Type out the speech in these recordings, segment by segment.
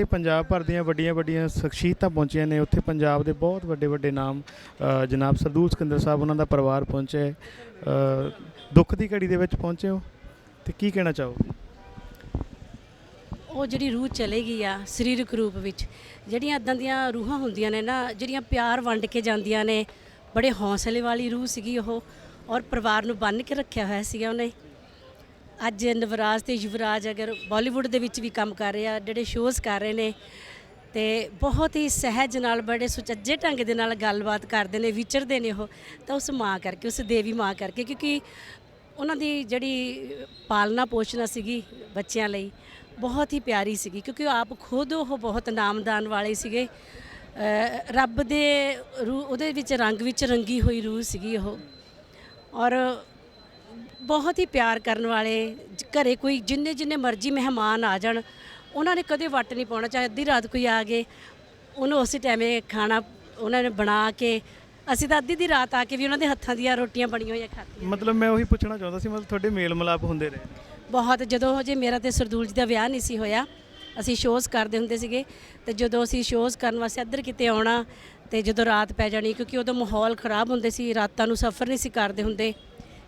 ਇਹ ਪੰਜਾਬ ਭਰ ਦੀਆਂ ਵੱਡੀਆਂ ਵੱਡੀਆਂ ਸ਼ਖਸੀਅਤਾਂ ਪਹੁੰਚੀਆਂ ਨੇ। ਉੱਥੇ ਪੰਜਾਬ ਦੇ ਬਹੁਤ ਵੱਡੇ ਵੱਡੇ ਨਾਮ ਜਨਾਬ ਸਰਦੂਲ ਸਿਕੰਦਰ ਸਾਹਿਬ ਉਹਨਾਂ ਦਾ ਪਰਿਵਾਰ ਪਹੁੰਚੇ ਦੁੱਖ ਦੀ ਘੜੀ ਦੇ ਵਿੱਚ ਪਹੁੰਚੇ ਹੋ ਤੇ ਕੀ ਕਹਿਣਾ ਚਾਹੋਗੇ? ਉਹ ਜਿਹੜੀ ਰੂਹ ਚਲੇ ਗਈ ਆ ਸਰੀਰਕ ਰੂਪ ਵਿੱਚ, ਜਿਹੜੀਆਂ ਇਦਾਂ ਦੀਆਂ ਰੂਹਾਂ ਹੁੰਦੀਆਂ ਨੇ ਨਾ, ਜਿਹੜੀਆਂ ਪਿਆਰ ਵੰਡ ਕੇ ਜਾਂਦੀਆਂ ਨੇ, ਬੜੇ ਹੌਸਲੇ ਵਾਲੀ ਰੂਹ ਸੀਗੀ ਉਹ ਔਰ ਪਰਿਵਾਰ ਨੂੰ ਬੰਨ੍ਹ ਕੇ ਰੱਖਿਆ ਹੋਇਆ ਸੀਗਾ ਉਹਨੇ। ਅੱਜ ਨਵਰਾਜ ਤੇ ਯੁਵਰਾਜ ਅਗਰ ਬਾਲੀਵੁੱਡ ਦੇ ਵਿੱਚ ਵੀ ਕੰਮ ਕਰ ਰਹੇ ਆ, ਜਿਹੜੇ ਸ਼ੋਜ਼ ਕਰ ਰਹੇ ਨੇ ਤੇ ਬਹੁਤ ਹੀ ਸਹਿਜ ਨਾਲ, ਬੜੇ ਸੁਚੱਜੇ ਢੰਗ ਦੇ ਨਾਲ ਗੱਲਬਾਤ ਕਰਦੇ ਨੇ, ਵਿਚਰਦੇ ਨੇ ਉਹ, ਤਾਂ ਉਸ ਮਾਂ ਕਰਕੇ, ਉਸ ਦੇਵੀ ਮਾਂ ਕਰਕੇ, ਕਿਉਂਕਿ ਉਹਨਾਂ ਦੀ ਜਿਹੜੀ ਪਾਲਣਾ ਪੋਸ਼ਣਾ ਸੀਗੀ ਬੱਚਿਆਂ ਲਈ, ਬਹੁਤ ਹੀ ਪਿਆਰੀ ਸੀਗੀ, ਕਿਉਂਕਿ ਉਹ ਆਪ ਖੁਦ ਉਹ ਬਹੁਤ ਨਾਮਦਾਨ ਵਾਲੇ ਸੀਗੇ। ਰੱਬ ਦੇ ਰੂਹ, ਉਹਦੇ ਵਿੱਚ ਰੰਗ ਵਿੱਚ ਰੰਗੀ ਹੋਈ ਰੂਹ ਸੀਗੀ ਉਹ। ਔਰ ਬਹੁਤ ਹੀ ਪਿਆਰ ਕਰਨ ਵਾਲੇ ਘਰੇ ਕੋਈ ਜਿੰਨੇ ਜਿੰਨੇ ਮਰਜ਼ੀ ਮਹਿਮਾਨ ਆ ਜਾਣ ਉਹਨਾਂ ਨੇ ਕਦੇ ਵੱਟ ਨਹੀਂ ਪਾਉਣਾ ਚਾਹੇ ਅੱਧੀ ਰਾਤ ਕੋਈ ਆ ਗਏ ਉਹਨੂੰ ਉਸੇ ਟਾਈਮੇ ਖਾਣਾ ਉਹਨਾਂ ਨੇ ਬਣਾ ਕੇ ਅਸੀਂ ਤਾਂ ਅੱਧੀ ਦੀ ਰਾਤ ਆ ਕੇ ਵੀ ਉਹਨਾਂ ਦੇ ਹੱਥਾਂ ਦੀਆਂ ਰੋਟੀਆਂ ਬਣੀਆਂ ਹੋਈਆਂ ਖਾਧੀਆਂ। ਮਤਲਬ ਮੈਂ ਉਹੀ ਪੁੱਛਣਾ ਚਾਹੁੰਦਾ ਸੀ ਮਤਲਬ ਤੁਹਾਡੇ ਮੇਲ ਮਿਲਾਪ ਹੁੰਦੇ ਰਹੇ। ਬਹੁਤ ਜਦੋਂ ਜੇ ਮੇਰਾ ਤੇ ਸਰਦੂਲ ਜੀ ਦਾ ਵਿਆਹ ਨਹੀਂ ਸੀ ਹੋਇਆ ਅਸੀਂ ਸ਼ੋਜ਼ ਕਰਦੇ ਹੁੰਦੇ ਸੀਗੇ ਤੇ ਜਦੋਂ ਅਸੀਂ ਸ਼ੋਜ਼ ਕਰਨ ਵਾਸਤੇ ਇੱਧਰ ਕਿਤੇ ਆਉਣਾ ਤੇ ਜਦੋਂ ਰਾਤ ਪੈ ਜਾਣੀ ਕਿਉਂਕਿ ਉਦੋਂ ਮਾਹੌਲ ਖਰਾਬ ਹੁੰਦੇ ਸੀ ਰਾਤਾਂ ਨੂੰ ਸਫ਼ਰ ਨਹੀਂ ਸੀ ਕਰਦੇ ਹੁੰਦੇ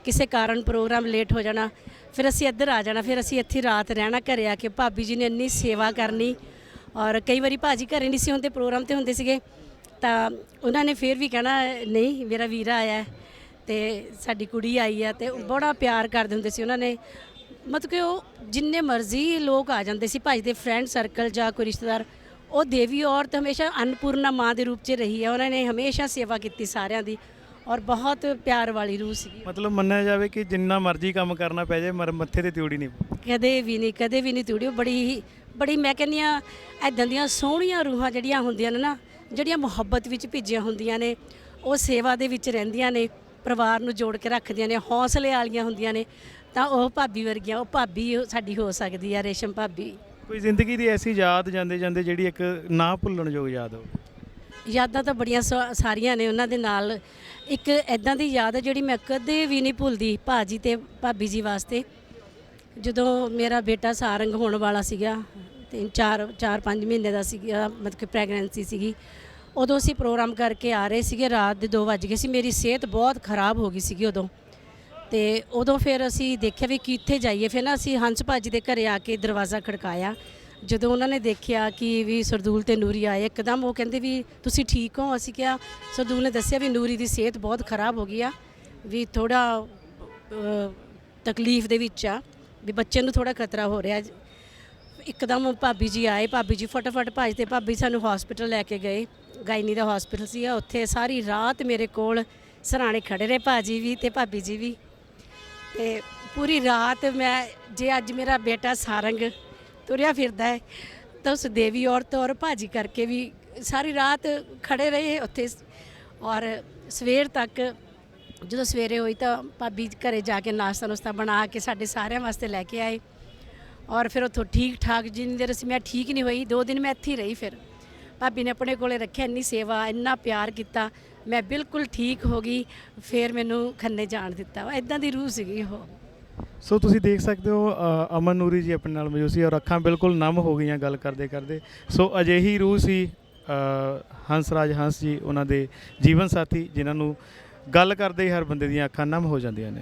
ਕਿਸੇ ਕਾਰਨ ਪ੍ਰੋਗਰਾਮ ਲੇਟ ਹੋ ਜਾਣਾ, ਫਿਰ ਅਸੀਂ ਇੱਧਰ ਆ ਜਾਣਾ, ਫਿਰ ਅਸੀਂ ਇੱਥੇ ਰਾਤ ਰਹਿਣਾ ਘਰੇ ਆ ਕੇ। ਭਾਬੀ ਜੀ ਨੇ ਇੰਨੀ ਸੇਵਾ ਕਰਨੀ ਔਰ ਕਈ ਵਾਰੀ ਭਾਜੀ ਘਰੇ ਨਹੀਂ ਸੀ ਹੁੰਦੇ, ਪ੍ਰੋਗਰਾਮ ਤੇ ਹੁੰਦੇ ਸੀਗੇ, ਤਾਂ ਉਹਨਾਂ ਨੇ ਫਿਰ ਵੀ ਕਹਿਣਾ, ਨਹੀਂ, ਮੇਰਾ ਵੀਰਾ ਆਇਆ ਹੈ ਤੇ ਸਾਡੀ ਕੁੜੀ ਆਈ ਆ। ਤੇ ਬੜਾ ਪਿਆਰ ਕਰਦੇ ਹੁੰਦੇ ਸੀ ਉਹਨਾਂ ਨੇ। ਮਤਲਬ ਕਿ ਉਹ ਜਿੰਨੇ ਮਰਜ਼ੀ ਲੋਕ ਆ ਜਾਂਦੇ ਸੀ ਭਾਈ ਦੇ ਫਰੈਂਡ ਸਰਕਲ ਜਾਂ ਕੋਈ ਰਿਸ਼ਤੇਦਾਰ, ਉਹ ਦੇਵੀ ਔਰਤ ਹਮੇਸ਼ਾ ਅੰਨਪੂਰਨਾ ਮਾਂ ਦੇ ਰੂਪ 'ਚ ਰਹੀ ਹੈ ਉਹਨਾਂ ਨੇ ਹਮੇਸ਼ਾ ਸੇਵਾ ਕੀਤੀ ਸਾਰਿਆਂ ਦੀ। ਔਰ ਬਹੁਤ ਪਿਆਰ ਵਾਲੀ ਰੂਹ ਸੀਗੀ। ਮਤਲਬ ਮੰਨਿਆ ਜਾਵੇ ਕਿ ਜਿੰਨਾ ਮਰਜ਼ੀ ਕੰਮ ਕਰਨਾ ਪੈ ਜਾਏ ਮਰ ਮੱਥੇ ਤੇ ਤਿਉੜੀ ਨਹੀਂ ਕਦੇ ਵੀ ਨਹੀਂ ਕਦੇ ਵੀ ਨਹੀਂ ਤੁੜੀ ਉਹ ਬੜੀ ਹੀ- ਬੜੀ ਮੈਂ ਕਹਿੰਦੀ ਆ ਐਦਾਂ ਦੀਆਂ ਸੋਹਣੀਆਂ ਰੂਹਾਂ ਜਿਹੜੀਆਂ ਹੁੰਦੀਆਂ ਨੇ ਨਾ ਜਿਹੜੀਆਂ ਮੁਹੱਬਤ ਵਿੱਚ ਭਿੱਜੀਆਂ ਹੁੰਦੀਆਂ ਨੇ ਉਹ ਸੇਵਾ ਦੇ ਵਿੱਚ ਰਹਿੰਦੀਆਂ ਨੇ ਪਰਿਵਾਰ ਨੂੰ ਜੋੜ ਕੇ ਰੱਖਦੀਆਂ ਨੇ ਹੌਸਲੇ ਵਾਲੀਆਂ ਹੁੰਦੀਆਂ ਨੇ ਤਾਂ ਉਹ ਭਾਬੀ ਵਰਗੀਆਂ ਉਹ ਭਾਬੀ ਸਾਡੀ ਹੋ ਸਕਦੀ ਆ ਰੇਸ਼ਮ ਭਾਬੀ। ਕੋਈ ਜ਼ਿੰਦਗੀ ਦੀ ਐਸੀ ਯਾਦ ਜਾਂਦੇ ਜਾਂਦੇ ਜਿਹੜੀ ਇੱਕ ਨਾ ਭੁੱਲਣਯੋਗ ਯਾਦ ਹੋਵੇ? ਯਾਦਾਂ ਤਾਂ ਬੜੀਆਂ ਸਾ- ਸਾਰੀਆਂ ਨੇ ਉਹਨਾਂ ਦੇ ਨਾਲ। ਇੱਕ ਐਦਾਂ ਦੀ ਯਾਦ ਹੈ ਜਿਹੜੀ ਮੈਂ ਕਦੇ ਵੀ ਨਹੀਂ ਭੁੱਲਦੀ ਭਾਜੀ ਤੇ ਭਾਬੀ ਜੀ ਵਾਸਤੇ। ਜਦੋਂ ਮੇਰਾ ਬੇਟਾ ਸਾਰੰਗ ਹੋਣ ਵਾਲਾ ਸੀਗਾ ਤਿੰਨ ਚਾਰ ਚਾਰ ਪੰਜ ਮਹੀਨੇ ਦਾ ਸੀਗਾ, ਮਤਲਬ ਕਿ ਪ੍ਰੈਗਨੈਂਸੀ ਸੀਗੀ। ਉਦੋਂ ਅਸੀਂ ਪ੍ਰੋਗਰਾਮ ਕਰਕੇ ਆ ਰਹੇ ਸੀਗੇ, ਰਾਤ ਦੇ 2 ਵਜ ਗਏ ਸੀ। ਮੇਰੀ ਸਿਹਤ ਬਹੁਤ ਖਰਾਬ ਹੋ ਗਈ ਸੀਗੀ ਉਦੋਂ। ਤੇ ਉਦੋਂ ਫਿਰ ਅਸੀਂ ਦੇਖਿਆ ਵੀ ਕਿੱਥੇ ਜਾਈਏ। ਫਿਰ ਨਾ ਅਸੀਂ ਹੰਸ ਭਾਜੀ ਦੇ ਘਰੇ ਆ ਕੇ ਦਰਵਾਜ਼ਾ ਖੜਕਾਇਆ। ਜਦੋਂ ਉਹਨਾਂ ਨੇ ਦੇਖਿਆ ਕਿ ਵੀ ਸਰਦੂਲ ਤੇ ਨੂਰੀ ਆਏ, ਇੱਕਦਮ ਉਹ ਕਹਿੰਦੇ ਵੀ ਤੁਸੀਂ ਠੀਕ ਹੋ? ਅਸੀਂ ਕਿਹਾ, ਸਰਦੂਲ ਨੇ ਦੱਸਿਆ ਵੀ ਨੂਰੀ ਦੀ ਸਿਹਤ ਬਹੁਤ ਖਰਾਬ ਹੋ ਗਈ ਆ, ਵੀ ਥੋੜਾ ਤਕਲੀਫ ਦੇ ਵਿੱਚ ਆ, ਵੀ ਬੱਚੇ ਨੂੰ ਥੋੜਾ ਖਤਰਾ ਹੋ ਰਿਹਾ। ਇੱਕਦਮ ਭਾਬੀ ਜੀ ਆਏ, ਭਾਬੀ ਜੀ ਫਟਾਫਟ ਭਾਜ ਤੇ ਭਾਬੀ ਸਾਨੂੰ ਹਸਪੀਟਲ ਲੈ ਕੇ ਗਏ। ਗਾਇਨੀ ਦਾ ਹਸਪੀਟਲ ਸੀ ਉੱਥੇ ਸਾਰੀ ਰਾਤ ਮੇਰੇ ਕੋਲ ਸਰਾਣੇ ਖੜੇ ਰਹੇ ਭਾਜੀ ਵੀ ਤੇ ਭਾਬੀ ਜੀ ਵੀ। ਤੇ ਪੂਰੀ ਰਾਤ ਮੈਂ, ਜੇ ਅੱਜ ਮੇਰਾ ਬੇਟਾ ਸਾਰੰਗ ਤੁਰਿਆ ਫਿਰਦਾ ਹੈ, ਤਾਂ ਉਸ ਦੇਵੀ ਔਰਤ ਔਰ ਭਾਜੀ ਕਰਕੇ ਵੀ ਸਾਰੀ ਰਾਤ ਖੜੇ ਰਹੇ ਉੱਥੇ ਔਰ ਸਵੇਰ ਤੱਕ ਜਦੋਂ ਸਵੇਰੇ ਹੋਈ ਤਾਂ ਭਾਬੀ ਘਰੇ ਜਾ ਕੇ ਨਾਸ਼ਤਾ ਨੁਸਤਾ ਬਣਾ ਕੇ ਸਾਡੇ ਸਾਰਿਆਂ ਵਾਸਤੇ ਲੈ ਕੇ ਆਏ। ਔਰ ਫਿਰ ਉੱਥੋਂ ਠੀਕ ਠਾਕ ਜਿੰਨੀ ਦੇਰ ਅਸੀਂ, ਮੈਂ ਠੀਕ ਨਹੀਂ ਹੋਈ, ਦੋ ਦਿਨ ਮੈਂ ਇੱਥੇ ਹੀ ਰਹੀ ਫਿਰ। ਭਾਬੀ ਨੇ ਆਪਣੇ ਕੋਲੇ ਰੱਖਿਆ ਇੰਨੀ ਸੇਵਾ, ਇੰਨਾ ਪਿਆਰ ਕੀਤਾ, ਮੈਂ ਬਿਲਕੁਲ ਠੀਕ ਹੋ ਗਈ, ਫਿਰ ਮੈਨੂੰ ਖੰਨੇ ਜਾਣ ਦਿੱਤਾ। ਵਾ ਇਦਾਂ ਦੀ ਰੂਹ ਸੀਗੀ ਉਹ। ਸੋ ਤੁਸੀਂ ਦੇਖ ਸਕਦੇ ਹੋ ਅ, ਅਮਨ ਨੂਰੀ ਜੀ ਆਪਣੇ ਨਾਲ ਮੌਜੂਦ ਸੀ ਔਰ ਅੱਖਾਂ ਬਿਲਕੁਲ ਨਮ ਹੋ ਗਈਆਂ ਗੱਲ ਕਰਦੇ ਕਰਦੇ। ਸੋ ਅਜਿਹੀ ਰੂਹ ਸੀ ਅ, ਹੰਸਰਾਜ ਹੰਸ ਜੀ ਉਹਨਾਂ ਦੇ ਜੀਵਨ ਸਾਥੀ ਜਿਨ੍ਹਾਂ ਨੂੰ ਗੱਲ ਕਰਦੇ ਹੀ ਹਰ ਬੰਦੇ ਦੀਆਂ ਅੱਖਾਂ ਨਮ ਹੋ ਜਾਂਦੀਆਂ ਨੇ।